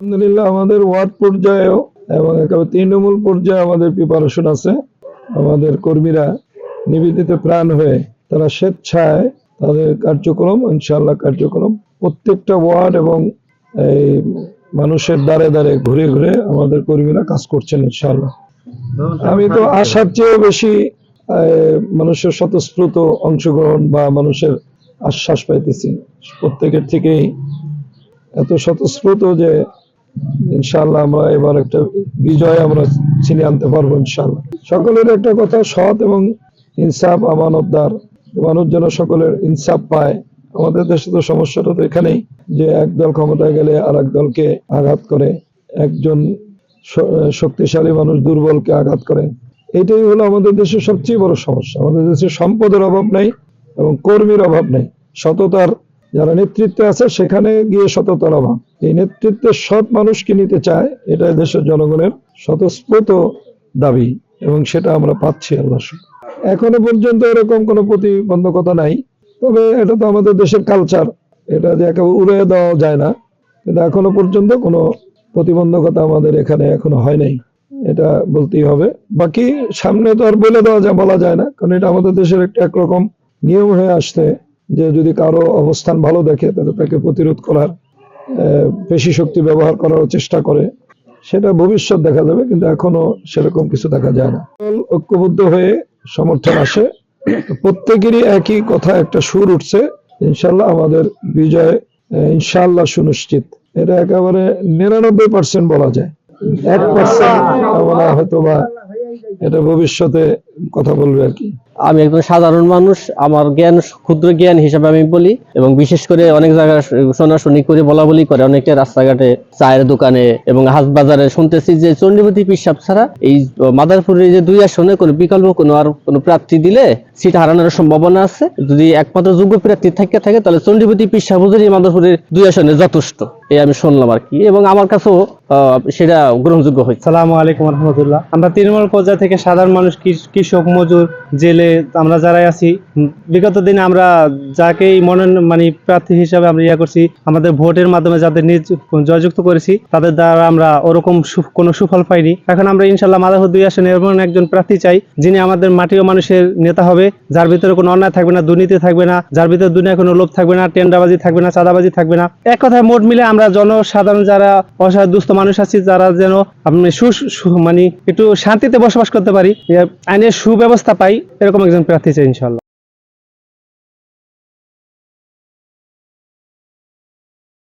আলহামদুলিল্লাহ, আমাদের ওয়ার্ড পর্যায়েও এবং একেবারে তৃণমূল পর্যায়ে আমাদের প্রিপারেশন আছে। আমাদের কর্মীরা নিবেদিত প্রাণ হয়ে তারা স্বেচ্ছায় তাদের কার্যক্রম, ইনশাআল্লাহ কার্যক্রম প্রত্যেকটা ওয়ার্ড এবং এই মানুষের দ্বারে দ্বারে ঘুরে ঘুরে আমাদের কর্মীরা কাজ করছেন ইনশাল্লাহ আমি তো আশার চেয়ে বেশি মানুষের স্বতঃস্ফূর্ত অংশগ্রহণ বা মানুষের আশ্বাস পাইতেছি। প্রত্যেকের থেকেই এত স্বতঃস্ফূর্ত যে ইনশাআল্লাহ আমরা এবার একটা বিজয় আমরা আনতে পারব ইনশাআল্লাহ। সকলের একটা কথা, সৎ এবং ইনসাফ আমানতদার। মানুষ যেন সকলের ইনসাফ পায়। আমাদের দেশে তো সমস্যাটা তো এখানেই যে এক দল ক্ষমতায় গেলে আর দলকে আঘাত করে। একজন শক্তিশালী মানুষ দুর্বলকে আঘাত করে। এটাই হলো আমাদের দেশের সবচেয়ে বড় সমস্যা। আমাদের দেশে সম্পদের অভাব নাই এবং কর্মীর অভাব নেই। সততার যারা নেতৃত্বে আছে, সেখানে গিয়ে সততার অভাব। এই নেতৃত্বের সৎ মানুষকে নিতে চায় এটা দেশের জনগণের স্বতঃস্ফূর্ত দাবি, এবং সেটা আমরা পাচ্ছি আল্লাহ এখনও পর্যন্ত এরকম কোনো প্রতিবন্ধকতা নাই, তবে এটা তো আমাদের দেশের কালচার এটা যে একেবারে উড়ে দেওয়া যায় না, কিন্তু এখনও পর্যন্ত কোনো প্রতিবন্ধকতা আমাদের এখানে এখনও হয় নাই, এটা বলতেই হবে। বাকি সামনে তো আর বলে দেওয়া যা বলা যায় না, কারণ এটা আমাদের দেশের একটা একরকম নিয়ম হয়ে আসছে। যে যদি কারও অবস্থান ভালো দেখে, তাহলে তাকে প্রতিরোধ করার পেশি শক্তি ব্যবহার করার চেষ্টা করে। সেটা ভবিষ্যৎ দেখা যাবে, কিন্তু এখনও সেরকম কিছু দেখা যায় না। ঐক্যবদ্ধ হয়ে সমর্থন আসে। প্রত্যেকেরই একই কথা, একটা সুর উঠছে। ইনশাল্লাহ আমাদের বিজয় ইনশাল্লাহ সুনিশ্চিত। এটা একেবারে নিরানব্বই পার্সেন্ট বলা যায়। এক পার্সেন্ট হয়তো বা এটা ভবিষ্যতে কথা বলবে আর কি। আমি একজন সাধারণ মানুষ, আমার জ্ঞান, ক্ষুদ্র জ্ঞান হিসাবে আমি বলি, এবং বিশেষ করে অনেক জায়গায় শোনাশুনি করে বলা বলি করে, অনেকে রাস্তাঘাটে চায়ের দোকানে এবং হাট বাজারে শুনতেছি যে চণ্ডীপতি পিসাব ছাড়া এই মাদারপুরের যে দুই আসনে কোনো বিকল্প কোনো আর কোনো প্রার্থী দিলে সিট হারানোর সম্ভাবনা আছে। যদি একমাত্র যোগ্য প্রার্থী থাকে থাকে, তাহলে চণ্ডীপতি পিসাব মাদারপুরের দুই আসনে যথেষ্ট। এই আমি শুনলাম আর কি। এবং আমার কাছেও সেটা গ্রহণযোগ্য হয়েছে। সালামু আলাইকুম রহমতুল্লাহ। আমরা তৃণমূল পর্যায় থেকে সাধারণ মানুষ কৃষক, মজুর, জেলে, আমরা যারাই আছি বিগত দিনে আমরা যাকেই মনোনয়ন মানে প্রার্থী হিসাবে আমরা ইয়া করছি, আমাদের ভোটের মাধ্যমে যাদের নিজ জয়যুক্ত করেছি, তাদের দ্বারা আমরা ওরকম কোনো সুফল পাইনি। এখন আমরা ইনশাল্লাহ মাদারপুর দুই আসনে এমন একজন প্রার্থী চাই, যিনি আমাদের মাটি মানুষের নেতা হবে, যার ভিতরে কোনো অন্যায় থাকবে না, দুর্নীতি থাকবে না, যার ভিতরে দুনিয়া কোনো লোভ থাকবে না, টেন্ডাবাজি থাকবে না, চাঁদাবাজি থাকবে না। এক কথায় মোট মিলে আমরা জনসাধারণ যারা অসহায় দুস্থ মানুষ আছি, যারা যেন আপনি সু মানে একটু শান্তিতে বসবাস করতে পারি আইনের সুব্যবস্থা পাই, এরকম একজন প্রার্থী চাই ইনশাল্লাহ।